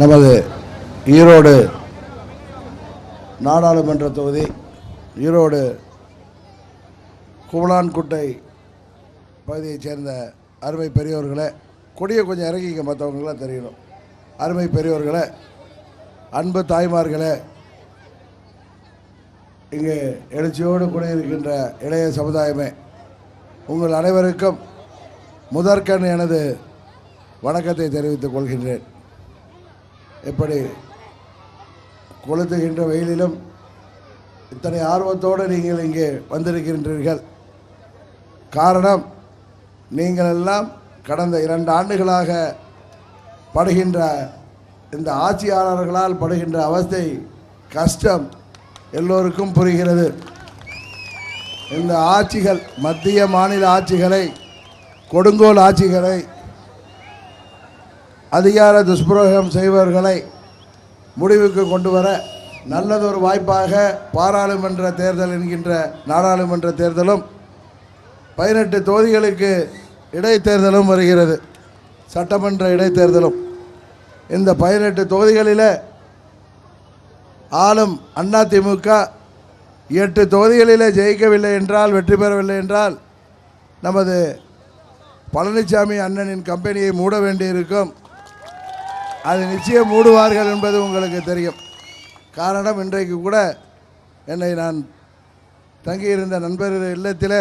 நமது ஈரோடு நாடாளுமன்ற தொகுதி ஈரோடு குமலான்குட்டை பகுதியைச் சேர்ந்த அருமை பெரியவர்களை கொடியை கொஞ்சம் இறங்கிக்க மற்றவங்களாம் தெரியணும். அருமை பெரியவர்களை அன்பு தாய்மார்களே இங்கே எழுச்சியோடு இருக்கின்ற இளைய சமுதாயமே உங்கள் அனைவருக்கும் முதற்கண் எனது வணக்கத்தை தெரிவித்துக் கொள்கின்றேன். எப்படி கொளுத்துகின்ற வெயிலிலும் இத்தனை ஆர்வத்தோடு நீங்கள் இங்கே வந்திருக்கின்றீர்கள். காரணம் நீங்கள் எல்லாம் கடந்த இரண்டு ஆண்டுகளாக படுகின்ற இந்த ஆட்சியாளர்களால் படுகின்ற அவஸ்தை கஷ்டம் எல்லோருக்கும் புரிகிறது. இந்த ஆட்சிகள் மத்திய மாநில ஆட்சிகளை கொடுங்கோல் ஆட்சிகளை அதிகார துஷ்பிரயோகம் செய்பவர்களை முடிவுக்கு கொண்டு வர நல்லதொரு வாய்ப்பாக பாராளுமன்ற தேர்தல் என்கின்ற நாடாளுமன்ற தேர்தலும் பதினெட்டு தொகுதிகளுக்கு இடைத்தேர்தலும் வருகிறது. சட்டமன்ற இடைத்தேர்தலும். இந்த பதினெட்டு தொகுதிகளில் ஆளும் அதிமுக எட்டு தொகுதிகளில் ஜெயிக்கவில்லை என்றால் வெற்றி பெறவில்லை என்றால் நமது பழனிசாமி அண்ணனின் கம்பெனியை மூட வேண்டியிருக்கும். அது நிச்சயம் மூடுவார்கள் என்பது உங்களுக்கு தெரியும். காரணம் இன்றைக்கு கூட என்னை நான் தங்கியிருந்த நண்பர்கள் இல்லத்தில்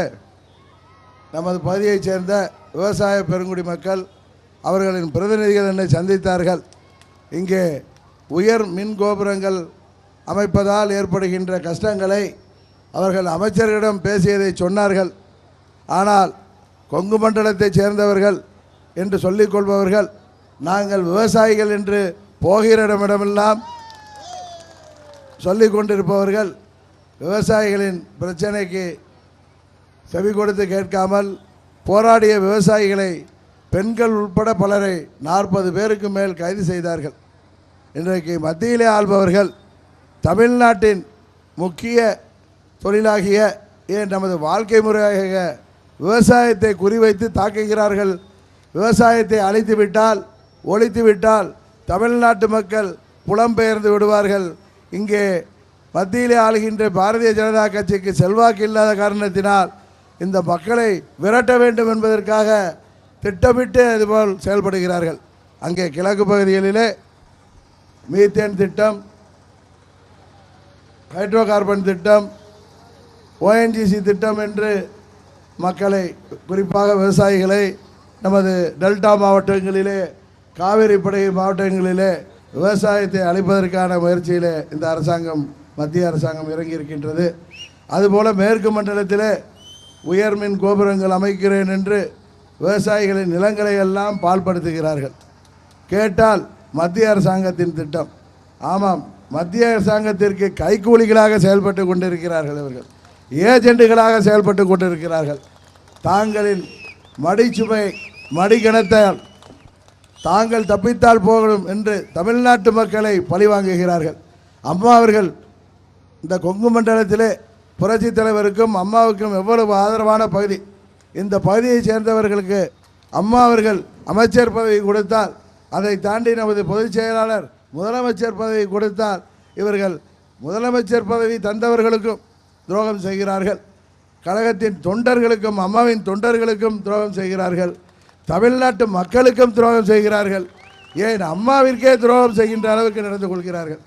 நமது பகுதியைச் சேர்ந்த விவசாய பெருங்குடி மக்கள் அவர்களின் பிரதிநிதிகள் என்னை சந்தித்தார்கள். இங்கே உயர் மின் கோபுரங்கள் அமைப்பதால் ஏற்படுகின்ற கஷ்டங்களை அவர்கள் அமைச்சர்களிடம் பேசியதை சொன்னார்கள். ஆனால் கொங்கு மண்டலத்தைச் சேர்ந்தவர்கள் என்று சொல்லிக் கொள்பவர்கள் நாங்கள் விவசாயிகள் என்று போகிற இடமிடமெல்லாம் சொல்லி கொண்டிருப்பவர்கள் விவசாயிகளின் பிரச்சனைக்கு செவி கொடுத்து கேட்காமல் போராடிய விவசாயிகளை பெண்கள் உட்பட பலரை நாற்பது பேருக்கு மேல் கைது செய்தார்கள். இன்றைக்கு மத்தியிலே ஆள்பவர்கள் தமிழ்நாட்டின் முக்கிய தொழிலாகிய ஏன் நமது வாழ்க்கை முறையாக விவசாயத்தை குறிவைத்து தாக்குகிறார்கள் விவசாயத்தை அழித்து ஒழித்துவிட்டால் தமிழ்நாட்டு மக்கள் புலம்பெயர்ந்து விடுவார்கள். இங்கே மத்தியிலே ஆளுகின்ற பாரதிய ஜனதா கட்சிக்கு செல்வாக்கு இல்லாத காரணத்தினால் இந்த மக்களை விரட்ட வேண்டும் என்பதற்காக திட்டமிட்டு அதுபோல் செயல்படுகிறார்கள். அங்கே கிழக்கு பகுதிகளிலே மீத்தேன் திட்டம் ஹைட்ரோ கார்பன் திட்டம் ஓஎன்ஜிசி திட்டம் என்று மக்களை குறிப்பாக விவசாயிகளை நமது டெல்டா மாவட்டங்களிலே காவிரி படை மாவட்டங்களிலே விவசாயத்தை அழிப்பதற்கான முயற்சியிலே இந்த அரசாங்கம் மத்திய அரசாங்கம் இறங்கி இருக்கின்றது அதுபோல் மேற்கு மண்டலத்திலே உயர்மின் கோபுரங்கள் அமைக்கிறேன் என்று விவசாயிகளின் நிலங்களை எல்லாம் பால்படுத்துகிறார்கள். கேட்டால் மத்திய அரசாங்கத்தின் திட்டம். ஆமாம் மத்திய அரசாங்கத்திற்கு கைக்கூலிகளாக செயல்பட்டு கொண்டிருக்கிறார்கள் இவர்கள். ஏஜெண்டுகளாக செயல்பட்டு கொண்டிருக்கிறார்கள். தாங்களின் மடிச்சுமை மடிக்கணத்தால் தாங்கள் தப்பித்தால் போகணும் என்று தமிழ்நாட்டு மக்களை பழிவாங்குகிறார்கள். அம்மா அவர்கள் இந்த கொங்கு மண்டலத்திலே புரட்சி தலைவருக்கும் அம்மாவுக்கும் எவ்வளவு ஆதரவான பகுதி. இந்த பகுதியைச் சேர்ந்தவர்களுக்கு அம்மா அவர்கள் அமைச்சர் பதவி கொடுத்தால் அதை தாண்டி நமது பொதுச் செயலாளர் முதலமைச்சர் பதவி கொடுத்தால் இவர்கள் முதலமைச்சர் பதவி தந்தவர்களுக்கும் துரோகம் செய்கிறார்கள். கழகத்தின் தொண்டர்களுக்கும் அம்மாவின் தொண்டர்களுக்கும் துரோகம் செய்கிறார்கள். தமிழ்நாட்டு மக்களுக்கும் துரோகம் செய்கிறார்கள். ஏன் அம்மாவிற்கே துரோகம் செய்கின்ற அளவுக்கு நடந்து கொள்கிறார்கள்.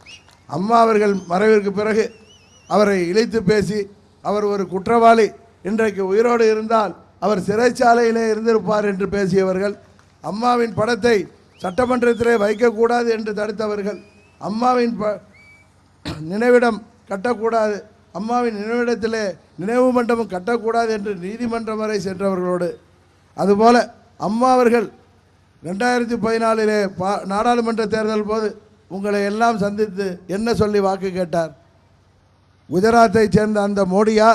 அம்மா அவர்கள் மறைவிற்கு பிறகு அவரை இழைத்து பேசி அவர் ஒரு குற்றவாளி இன்றைக்கு உயிரோடு இருந்தால் அவர் சிறைச்சாலையிலே இருந்திருப்பார் என்று பேசியவர்கள் அம்மாவின் படத்தை சட்டமன்றத்திலே வைக்கக்கூடாது என்று தடுத்தவர்கள் அம்மாவின் ப நினைவிடம் கட்டக்கூடாது அம்மாவின் நினைவிடத்திலே நினைவு மண்டபம் கட்டக்கூடாது என்று நீதிமன்றம் வரை சென்றவர்களோடு. அதுபோல அம்மா அவர்கள் ரெண்டாயிரத்தி பதினாலிலே பா நாடாளுமன்ற தேர்தல் போது உங்களை எல்லாம் சந்தித்து என்ன சொல்லி வாக்கு கேட்டார்? குஜராத்தைச் சேர்ந்த அந்த மோடியா?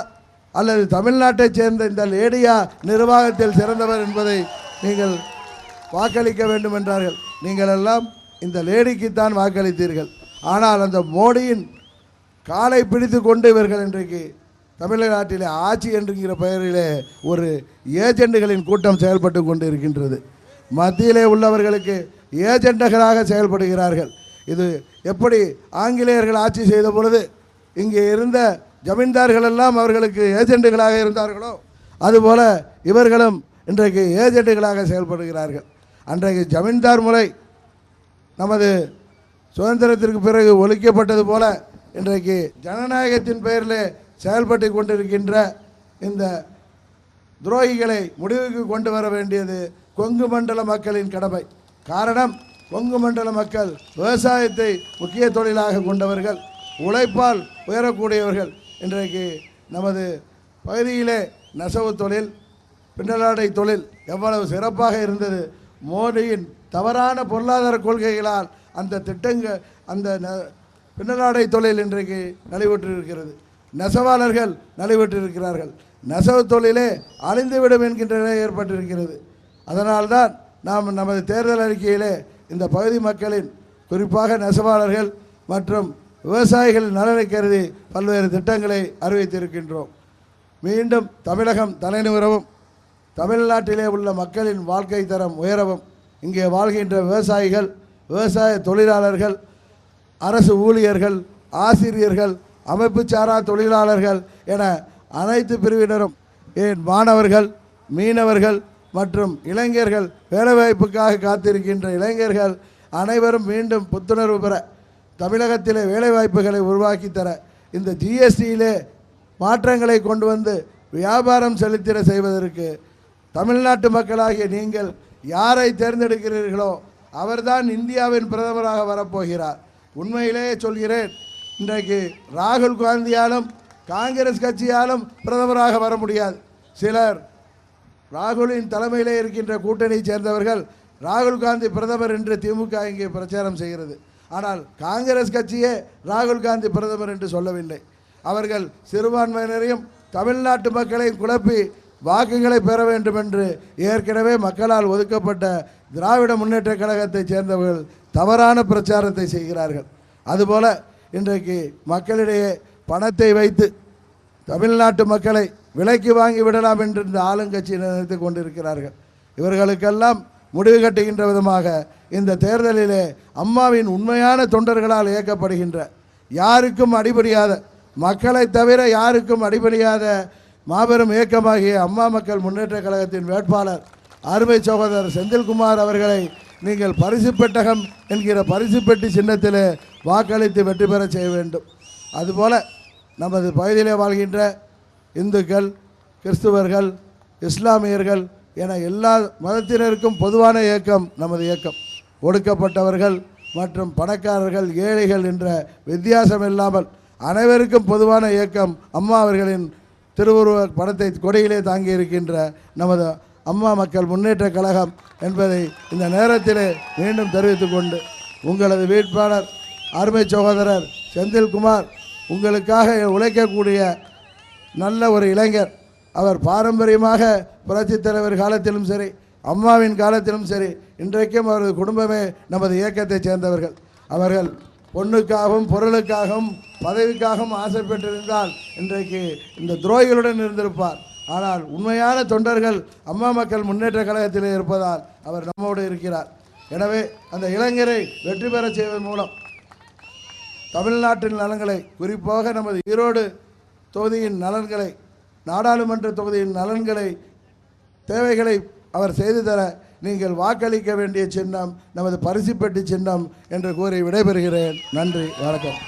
அல்லது தமிழ்நாட்டைச் சேர்ந்த இந்த லேடியா நிர்வாகத்தில் சிறந்தவர் என்பதை நீங்கள் வாக்களிக்க வேண்டும் என்றார்கள். நீங்கள் எல்லாம் இந்த லேடிக்குத்தான் வாக்களித்தீர்கள். ஆனால் அந்த மோடியின் காலை பிடித்து கொண்டு இவர்கள் இன்றைக்கு தமிழ்நாட்டிலே ஆட்சி என்கிற பெயரிலே ஒரு ஏஜெண்டுகளின் கூட்டம் செயல்பட்டு கொண்டு இருக்கின்றது மத்தியிலே உள்ளவர்களுக்கு ஏஜெண்டுகளாக செயல்படுகிறார்கள். இது எப்படி ஆங்கிலேயர்கள் ஆட்சி செய்த பொழுது இங்கே இருந்த ஜமீன்தார்கள் எல்லாம் அவர்களுக்கு ஏஜெண்டுகளாக இருந்தார்களோ அதுபோல இவர்களும் இன்றைக்கு ஏஜெண்டுகளாக செயல்படுகிறார்கள். அன்றைக்கு ஜமீன்தார் முறை நமது சுதந்திரத்திற்கு பிறகு ஒழிக்கப்பட்டது போல இன்றைக்கு ஜனநாயகத்தின் பெயரில் செயல்பட்டு கொண்டிருக்கின்ற இந்த துரோகிகளை முடிவுக்கு கொண்டு வர வேண்டியது கொங்கு மண்டல மக்களின் கடமை. காரணம் கொங்கு மண்டல மக்கள் விவசாயத்தை முக்கிய தொழிலாக கொண்டவர்கள் உழைப்பால் உயரக்கூடியவர்கள். இன்றைக்கு நமது பகுதியிலே நெசவு தொழில் பின்னலாடை தொழில் எவ்வளவு சிறப்பாக இருந்தது. மோடியின் தவறான பொருளாதார கொள்கைகளால் அந்த திட்டங்கள் அந்த ந- பின்னலாடை தொழில் இன்றைக்கு நலிவுற்றிருக்கிறது நெசவாளர்கள் நலிவிட்டிருக்கிறார்கள் நெசவு தொழிலே அழிந்துவிடும் என்கின்ற நிலை ஏற்பட்டிருக்கிறது. அதனால்தான் நாம் நமது தேர்தல் அறிக்கையிலே இந்த பகுதி மக்களின் குறிப்பாக நெசவாளர்கள் மற்றும் விவசாயிகள் நலனை கருதி பல்வேறு திட்டங்களை அறிவித்திருக்கின்றோம். மீண்டும் தமிழகம் தலைநிமிரவும் தமிழ்நாட்டிலே உள்ள மக்களின் வாழ்க்கை தரம் உயரவும் இங்கே வாழ்கின்ற விவசாயிகள் விவசாய தொழிலாளர்கள் அரசு ஊழியர்கள் ஆசிரியர்கள் அமைப்பு சாரா தொழிலாளர்கள் என அனைத்து பிரிவினரும் ஏன் மாணவர்கள் மீனவர்கள் மற்றும் இளைஞர்கள் வேலைவாய்ப்புக்காக காத்திருக்கின்ற இளைஞர்கள் அனைவரும் மீண்டும் புத்துணர்வு பெற தமிழகத்திலே வேலைவாய்ப்புகளை உருவாக்கி தர இந்த ஜிஎஸ்டியிலே மாற்றங்களை கொண்டு வந்து வியாபாரம் செலுத்திட செய்வதற்கு தமிழ்நாட்டு மக்களாகிய நீங்கள் யாரை தேர்ந்தெடுக்கிறீர்களோ அவர்தான் இந்தியாவின் பிரதமராக வரப்போகிறார். உண்மையிலேயே சொல்கிறேன் இன்றைக்கு ராகுல் காந்தியாலும் காங்கிரஸ் கட்சியாலும் பிரதமராக வர முடியாது. சிலர் ராகுலின் தலைமையிலே இருக்கின்ற கூட்டணியை சேர்ந்தவர்கள் ராகுல் காந்தி பிரதமர் என்று திமுக இங்கே பிரச்சாரம் செய்கிறது. ஆனால் காங்கிரஸ் கட்சியே ராகுல் காந்தி பிரதமர் என்று சொல்லவில்லை. அவர்கள் சிறுபான்மையினரையும் தமிழ்நாட்டு மக்களையும் குழப்பி வாக்குகளை பெற வேண்டும் என்று ஏற்கனவே மக்களால் ஒதுக்கப்பட்ட திராவிட முன்னேற்ற கழகத்தைச் சேர்ந்தவர்கள் தவறான பிரச்சாரத்தை செய்கிறார்கள். அதுபோல இன்றைக்கு மக்களிடையே பணத்தை வைத்து தமிழ்நாட்டு மக்களை விலைக்கு வாங்கி விடலாம் என்று இந்த ஆளுங்கட்சியினர் நினைத்து கொண்டிருக்கிறார்கள். இவர்களுக்கெல்லாம் முடிவு கட்டுகின்ற விதமாக இந்த தேர்தலிலே அம்மாவின் உண்மையான தொண்டர்களால் இயக்கப்படுகின்ற யாருக்கும் அடிபடியாத மக்களை தவிர யாருக்கும் அடிபடியாத மாபெரும் இயக்கமாகிய அம்மா மக்கள் முன்னேற்ற கழகத்தின் வேட்பாளர் அருமை சகோதரர் செந்தில்குமார் அவர்களை நீங்கள் பரிசு பெட்டகம் என்கிற பரிசு பெட்டி சின்னத்தில் வாக்களித்து வெற்றி பெறச் செய்ய வேண்டும். அதுபோல நமது பகுதியிலே வாழ்கின்ற இந்துக்கள் கிறிஸ்துவர்கள் இஸ்லாமியர்கள் என எல்லா மதத்தினருக்கும் பொதுவான இயக்கம் நமது இயக்கம். ஒடுக்கப்பட்டவர்கள் மற்றும் பணக்காரர்கள் ஏழைகள் என்ற வித்தியாசம் இல்லாமல் அனைவருக்கும் பொதுவான இயக்கம் அம்மா அவர்களின் திருவுருவ படத்தை கொடியிலே தாங்கி இருக்கின்ற நமது அம்மா மக்கள் முன்னேற்ற கழகம் என்பதை இந்த நேரத்திலே மீண்டும் தெரிவித்துக் கொண்டு உங்களது வேட்பாளர் அருமை சகோதரர் செந்தில்குமார் உங்களுக்காக உழைக்கக்கூடிய நல்ல ஒரு இளைஞர். அவர் பாரம்பரியமாக புரட்சித் தலைவர் காலத்திலும் சரி அம்மாவின் காலத்திலும் சரி இன்றைக்கும் அவரது குடும்பமே நமது இயக்கத்தைச் சேர்ந்தவர்கள். அவர்கள் பொண்ணுக்காகவும் பொருளுக்காகவும் பதவிக்காகவும் ஆசைப்பட்டிருந்தால் இன்றைக்கு இந்த துரோகிகளுடன் இருந்திருப்பார். ஆனால் உண்மையான தொண்டர்கள் அம்மா மக்கள் முன்னேற்ற கழகத்திலே இருப்பதால் அவர் நம்மோடு இருக்கிறார். எனவே அந்த இளைஞரை வெற்றி பெறச் செய்வதன் மூலம் தமிழ்நாட்டின் நலன்களை குறிப்பாக நமது ஈரோடு தொகுதியின் நலன்களை நாடாளுமன்ற தொகுதியின் நலன்களை தேவைகளை அவர் செய்து தர நீங்கள் வாக்களிக்க வேண்டிய சின்னம் நமது பரிசுப்பட்டி சின்னம் என்று கூறி விடைபெறுகிறேன். நன்றி வணக்கம்.